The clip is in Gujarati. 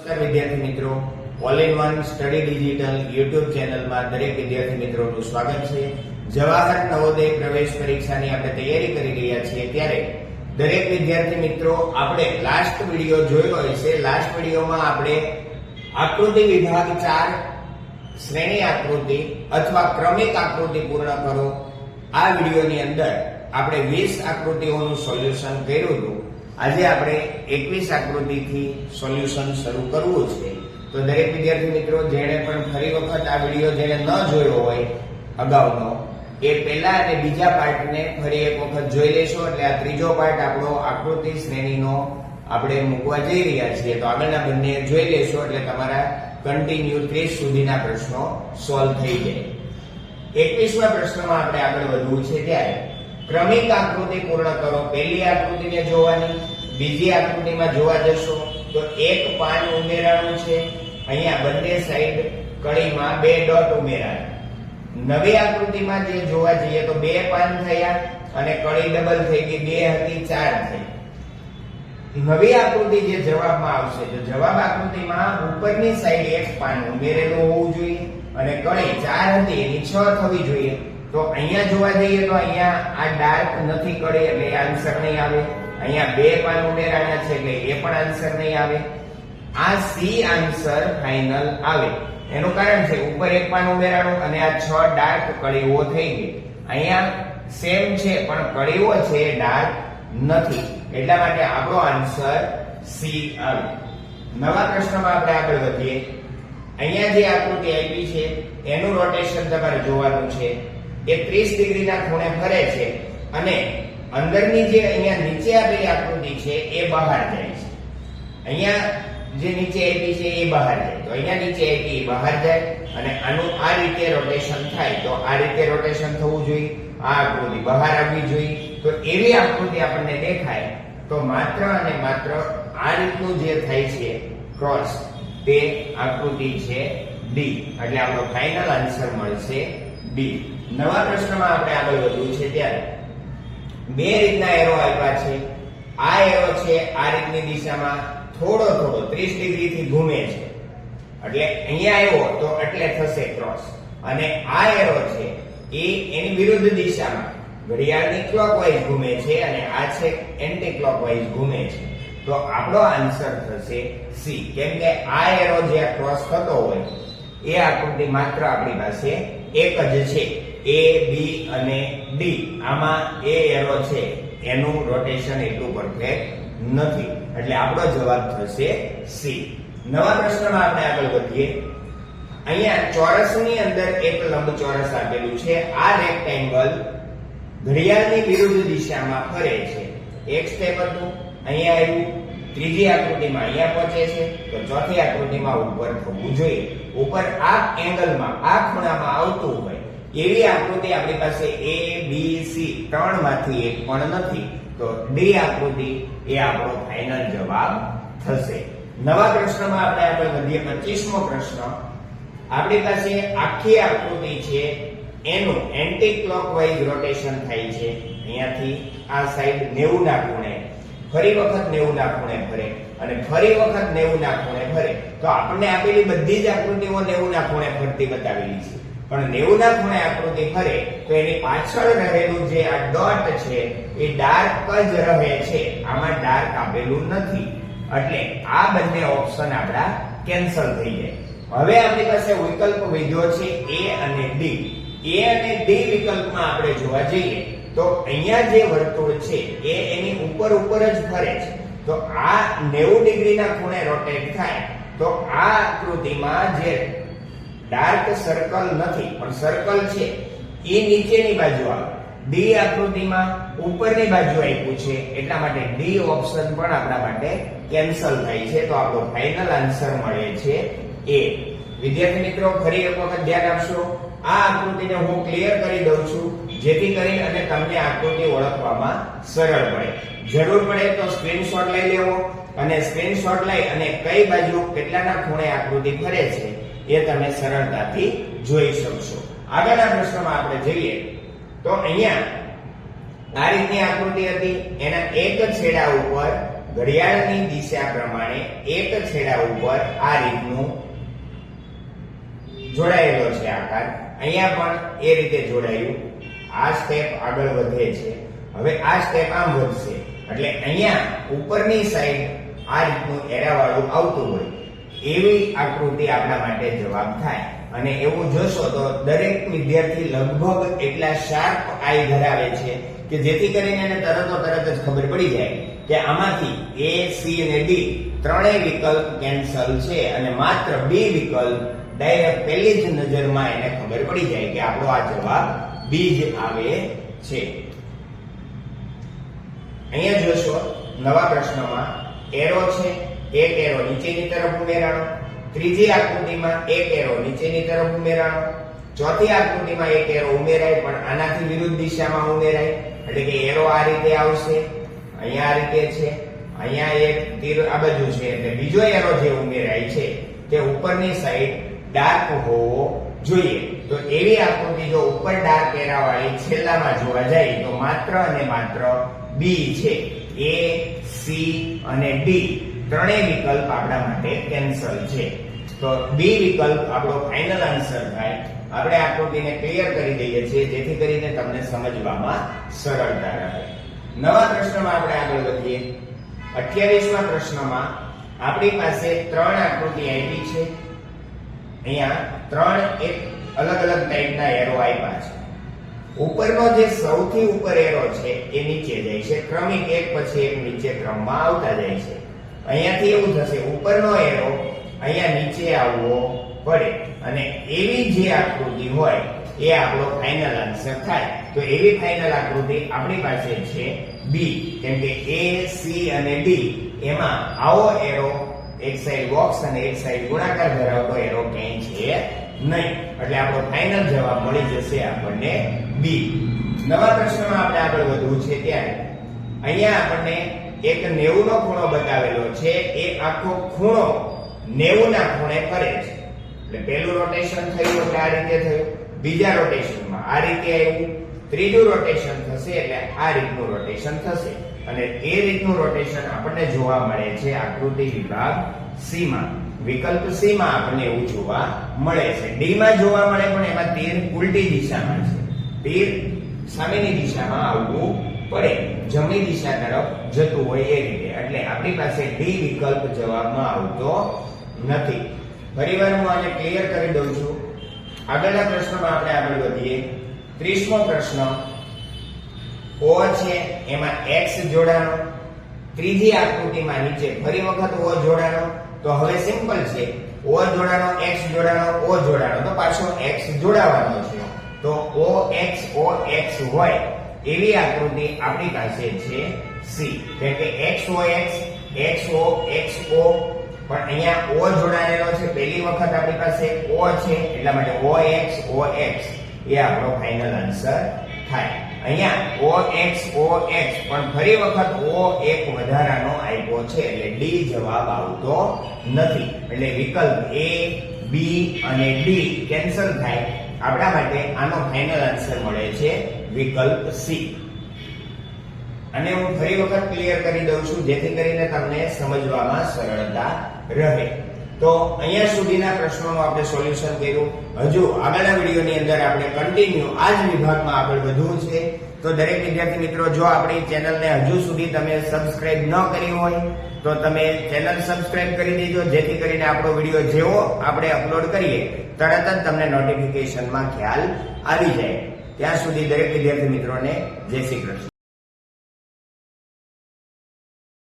નમસ્કાર વિદ્યાર્થી મિત્રો. All in one study digital YouTube ચેનલમાં દરેક વિદ્યાર્થી મિત્રોનું સ્વાગત છે. જવાહર નવોદય પ્રવેશ પરીક્ષાની આપણે તૈયારી કરી રહ્યા છીએ ત્યારે દરેક વિદ્યાર્થી મિત્રો, આપણે લાસ્ટ વીડિયો જોયો હશે લાસ્ટ વિડીયોમાં આપણે આકૃતિ વિભાગ ચાર, શ્રેણી આકૃતિ અથવા ક્રમિક આકૃતિ પૂર્ણ કરો. આ વિડીયોની અંદર આપણે વીસ આકૃતિઓનું સોલ્યુશન કર્યું હતું. આજે આપણે 21 આકૃતિથી સોલ્યુશન શરૂ કરવું છે. તો દરેક વિદ્યાર્થી મિત્રો, જેણે પણ ફરી વખત આ વીડિયો જેણે ન જોયો હોય અગાઉનો, એ પહેલા અને બીજા પાર્ટને ફરી એક વખત જોઈ લેશો. એટલે આ ત્રીજો પાર્ટ આપણો આકૃતિ શ્રેણીનો આપણે મૂકવા જઈ રહ્યા છીએ. તો આગળના બંને જોઈ લેશો, એટલે તમારા કન્ટિન્યુ ત્રીસ સુધીના પ્રશ્નો સોલ્વ થઈ જાય. એકવીસમા પ્રશ્નમાં આપણે આગળ વધવું છે ત્યારે ક્રમિક આકૃતિ પૂર્ણ કરો. પહેલી આકૃતિને જોવાની, બીજી આકૃતિમાં જોવા જશો, તો એક પાન ઉમેરાનું છે. અહીંયા બંને સાઈડ કળીમાં બે ડોટ ઉમેરાયા. નવી આકૃતિમાં જે જોવા જઈએ તો બે પાન થયા અને કળી ડબલ થઈ ગઈ, બે હતી, ચાર થઈ. નવી આકૃતિ જે જવાબમાં આવશે, તો જવાબ આકૃતિમાં ઉપરની સાઈડ એક પાન ઉમેરેલું હોવું જોઈએ અને કળી ચાર હતી, એની છ થવી જોઈએ. તો અહીંયા જોવા જઈએ તો અહીંયા આ ડાર્ક નથી કળી, એટલે આન્સર નહીં આવે. અહીંયા બે પાન ઉમેરાના છે, એટલે એ પણ આન્સર નહીં આવે. આ સી આન્સર ફાઇનલ આવે. એનું કારણ છે, ઉપર એક પાન ઉમેરાણું અને આ છ ડાર્ક કળીઓ થઈ ગઈ. અહીંયા સેમ છે, પણ કળીઓ છે ડાર્ક નથી. એટલા માટે આપણો આન્સર સી આવે. નવા પ્રશ્નમાં આપણે આગળ વધીએ. અહીંયા જે આકૃતિ આપી છે, એનું રોટેશન તમારે જોવાનું છે. એ 30 ડિગ્રીના ખૂણે ફરે છે અને અંદરની જે અહીંયા નીચે આપેલી આકૃતિ છે એ બહાર જાય છે. અહીંયા જે નીચે આપી છે એ બહાર જાય. તો અહીંયા નીચે આપી બહાર જાય અને આનું આ રીતે રોટેશન થાય તો આ રીતે રોટેશન થવું જોઈએ. આ આકૃતિ બહાર આવવી જોઈએ. તો એવી આકૃતિ આપણને દેખાય તો માત્ર અને માત્ર આ રીતનું જે થાય છે ક્રોસ તે આકૃતિ છે ડી એટલે આપણો ફાઇનલ આન્સર મળશે ડી નવા પ્રશ્નમાં આપણે આગળ વધવું છે ત્યારે બે રીતના એરો આપ્યા છે. આ એરો છે, આ રીતની દિશામાં થોડો થોડો 30 ડિગ્રીથી ઘૂમે છે. એટલે અહીંયા આવ્યો તો એટલે થશે ક્રોસ અને આ એરો છે, એ એની વિરુદ્ધ દિશામાં ઘડિયાળની ક્લોકવાઇઝ ઘૂમે છે અને આ છે એન્ટી ક્લોકવાઇઝ ઘૂમે છે. તો આપણો આન્સર થશે સી કેમ કે આ એરો જે ક્રોસ થતો હોય, એ આકૃતિ માત્ર આપણી પાસે એક જ છે. એ બી અને ડી આમાં એ એરો છે, એનું રોટેશન એટલું પરફેક્ટ નથી. એટલે આપણો જવાબ થશે સી નવા પ્રશ્નમાં આપણે આગળ વધીએ. અહીંયા ચોરસની અંદર એક લંબચોરસ આપેલું છે. આ રેક્ટેંગલ ઘડિયાળની વિરુદ્ધ દિશામાં ફરે છે. એક સ્ટેપ હતું, અહીંયા આવ્યું. ત્રીજી આકૃતિમાં અહીંયા પહોંચે છે. તો ચોથી આકૃતિમાં ઉપર થવું જોઈએ. ઉપર આ એંગલમાં આ ખૂણામાં આવતું હોય એવી આકૃતિ આપણી પાસે એ બી સી ત્રણમાંથી એક પણ નથી. તો ડી આકૃતિ એ આપણો ફાઇનલ જવાબ થશે. નવા પ્રશ્નમાં આપણે આગળ વધીએ. પચીસમો પ્રશ્ન. આપણી પાસે આખી આકૃતિ છે. એનું એન્ટી ક્લોકવાઇઝ રોટેશન થાય છે. અહીંયાથી આ સાઈડ 90 ના ખૂણે ફરી વખત 90 ના ખૂણે ફરે અને ફરી વખત 90 ના ખૂણે ફરે. તો આપણને આપેલી બધી જ આકૃતિઓ 90 ના ખૂણે ફરતી બતાવેલી છે. પણ નેવુંના ખૂણે આકૃતિ ફરે તો એની પાછળ રહેલું જે આ ડોટ છે, એ ડાર્ક જ રહે છે. આમાં ડાર્ક આપેલું નથી. એટલે આ બંને ઓપ્શન આપણા કેન્સલ થઈ જાય. હવે આપણી પાસે વિકલ્પ વિધ્યો છે એ અને ડી. એ અને ડી વિકલ્પમાં આપણે જોવા જઈએ તો અહીંયા જે વર્તુળ છે, એ એની ઉપર ઉપર જ ફરે છે. તો આ 90 ડિગ્રીના ખૂણે રોટેટ થાય તો આ આકૃતિમાં જે ડાર્ક સર્કલ નથી, પણ સર્કલ છે. એ નીચેની બાજુ આવે. ડી આકૃતિમાં ઉપરની બાજુ આપ્યું છે, એટલા માટે ડી ઓપ્શન પણ આપણા માટે કેન્સલ થાય છે. તો આપણો ફાઇનલ આન્સર મળે છે એ વિદ્યાર્થી મિત્રો, ફરી એક વખત ધ્યાન આપશો. આ આકૃતિને હું ક્લિયર કરી દઉં છું, જેથી કરી અને તમને આકૃતિ ઓળખવામાં સરળ પડે. જરૂર પડે તો સ્ક્રીનશોટ લઈ લેવો અને સ્ક્રીનશોટ લઈ અને કઈ બાજુ કેટલાના ખૂણે આકૃતિ ફરે છે એ તમે સરળતાથી જોઈ શકશો. આગળના પ્રશ્નમાં આપણે જઈએ. તો અહીંયા આ રીતની આકૃતિ હતી. એના એક છેડા ઉપર ઘડિયાળની દિશા પ્રમાણે એક છેડા ઉપર આ રીતનું જોડાયેલો છે આકાર. અહીંયા પણ એ રીતે જોડાયું. આ સ્ટેપ આગળ વધે છે. હવે આ સ્ટેપ આમ વધશે. એટલે અહીંયા ઉપરની સાઈડ આ રીતનું એરાવાળું આવતું હોય. એવી આકૃતિ આપણા માટે જવાબ થાય. અને એવું જોશો તો દરેક વિદ્યાર્થી લગભગ એટલા શાર્પ આઈ ધરાવે છે કે જેથી કરીને એને તરતો તરત જ ખબર પડી જાય કે આમાંથી એ સી અને ડી ત્રણેય વિકલ્પ કેન્સલ છે અને માત્ર બી વિકલ્પ ડાયરેક્ટ પહેલી જ નજરમાં એને ખબર પડી જાય કે આપણો આ જવાબ બી જ આવે છે. અહીંયા જોશો નવા પ્રશ્નમાં એરો છે એક એરો નીચેની તરફ ઉમેરાણો. ત્રીજી આકૃતિમાં એક એરો નીચેની તરફ ઉમેરાણો. ચોથી આકૃતિમાં એક એરો ઉમેરાય, પણ આનાથી વિરુદ્ધ દિશામાં ઉમેરાય. એટલે કે એરો આ રીતે આવશે, અહીંયા આ રીતે છે, અહીંયા એક તીર આ બાજુ છે. એટલે બીજો એરો જે ઉમેરાય છે, તે ઉપરની સાઈડ ડાર્ક હોવો જોઈએ. તો એવી આકૃતિ જો ઉપર ડાર્ક એરા વાળી છેલ્લામાં જોવા જાય, તો માત્ર અને માત્ર બી છે. એ સી અને ડી ત્રણેય વિકલ્પ આપણા માટે કેન્સલ છે. તો બી વિકલ્પ આપણો ફાઇનલ આન્સર થાય. આપણે આકૃતિને ક્લિયર કરી દઈએ છીએ, જેથી કરીને તમને સમજવામાં સરળતા રહે. નવા પ્રશ્નમાં આપણે આગળ વધીએ. અઠ્યાવીસમા પ્રશ્નમાં આપણી પાસે ત્રણ આકૃતિ આપી છે. અહીંયા ત્રણ એક અલગ અલગ ટાઈપના એરો આપ્યા છે. ઉપરનો જે સૌથી ઉપર એરો છે, એ નીચે જાય છે. ક્રમિક એક પછી એક નીચે ક્રમમાં આવતા જાય છે. અહીંયાથી એવું થશે, ઉપરનો એરો અહીંયા નીચે આવવો પડે. અને એવી જે આકૃતિ હોય, એ આપણો ફાઇનલ આન્સર થાય. તો એવી ફાઇનલ આકૃતિ આપણી પાસે છે બી કેમ કે એ સી અને ડી એમાં આવો એરો, એક સાઈડ બોક્સ અને એક સાઈડ ગુણાકાર ધરાવતો એરો ક્યાંય છે નહીં. એટલે આપણો ફાઇનલ જવાબ મળી જશે આપણને બી નવા પ્રશ્નમાં આપણે આગળ વધવું છે ત્યારે. અહીંયા આપણને એક 90 નો ખૂણો બતાવેલો છે, એ આખો ખૂણો 90 ના ખૂણે ફરે છે. એટલે પહેલું રોટેશન થયું, એટલે આ રીતે થયું. બીજા રોટેશનમાં આ રીતે આવ્યું. ત્રીજું રોટેશન થશે, એટલે આ રીતનું રોટેશન થશે. અને એ રીતનું રોટેશન આપણને જોવા મળે છે આકૃતિ વિભાગ સી માં વિકલ્પ સી માં આપણને એવું જોવા મળે છે. ડી માં જોવા મળે, પણ એમાં તીર ઉલટી દિશામાં છે. તીર સામેની દિશામાં આવવું પડે. જમણી દિશા તરફ જતું હોય એ રીતે. એટલે આપણી પાસે ડી વિકલ્પ જવાબમાં આવતો નથી. ફરીવાર હું આને ક્લિયર કરી દઉં છું. આગળના પ્રશ્નમાં આપણે આગળ વધીએ. ત્રીસમો પ્રશ્ન. ઓ છે એમાં એક્સ જોડાણો. ત્રીજી આકૃતિમાં નીચે ફરી વખત ઓ જોડાણો. તો હવે સિમ્પલ છે. ઓ જોડાણો એક્સ જોડાણો ઓ જોડાણો. તો પાછો એક્સ જોડાવાનો છે. તો ઓ એક્સ ઓ એક્સ હોય. એવી આકૃતિ આપણી પાસે છે સી એટલે કે O X X O X O પણ અહીંયા ઓ જોડાયેલો છે. પહેલી વખત આપણી પાસે ઓ છે, એટલા માટે ઓ એક્સ ઓ એક્સ એ આપણો ફાઇનલ આન્સર થાય. અહીંયા ઓ એક્સ ઓ એક્સ પણ ફરી વખત ઓ એક વધારાનો આપ્યો છે, એટલે ડી જવાબ આવતો નથી. એટલે વિકલ્પ એ બી અને ડી કેન્સલ થાય. આપણા માટે આનો ફાઇનલ આન્સર મળે છે વિકલ્પ સી. અને હું ફરી વખત ક્લિયર કરી દઉં છું, જેથી કરીને તમને સમજવામાં સરળતા રહે. તો અહીંયા સુધીના પ્રશ્નોનું આપણે સોલ્યુશન કર્યું. હજુ આગળના વિડીયોની અંદર આપણે કન્ટિન્યુ આ જ વિભાગમાં આગળ વધવું છે. તો દરેક વિદ્યાર્થી મિત્રો, જો આપણી ચેનલને હજુ સુધી તમે સબસ્ક્રાઇબ ન કરી હોય, તો તમે ચેનલ સબસ્ક્રાઇબ કરી દેજો. જેથી કરીને આપણો વીડિયો જેવો આપણે અપલોડ કરીએ, તરત જ તમને નોટિફિકેશનમાં ખ્યાલ આવી જાય. ત્યાં સુધી દરેક વિદ્યાર્થી મિત્રોને જય શ્રી કૃષ્ણ.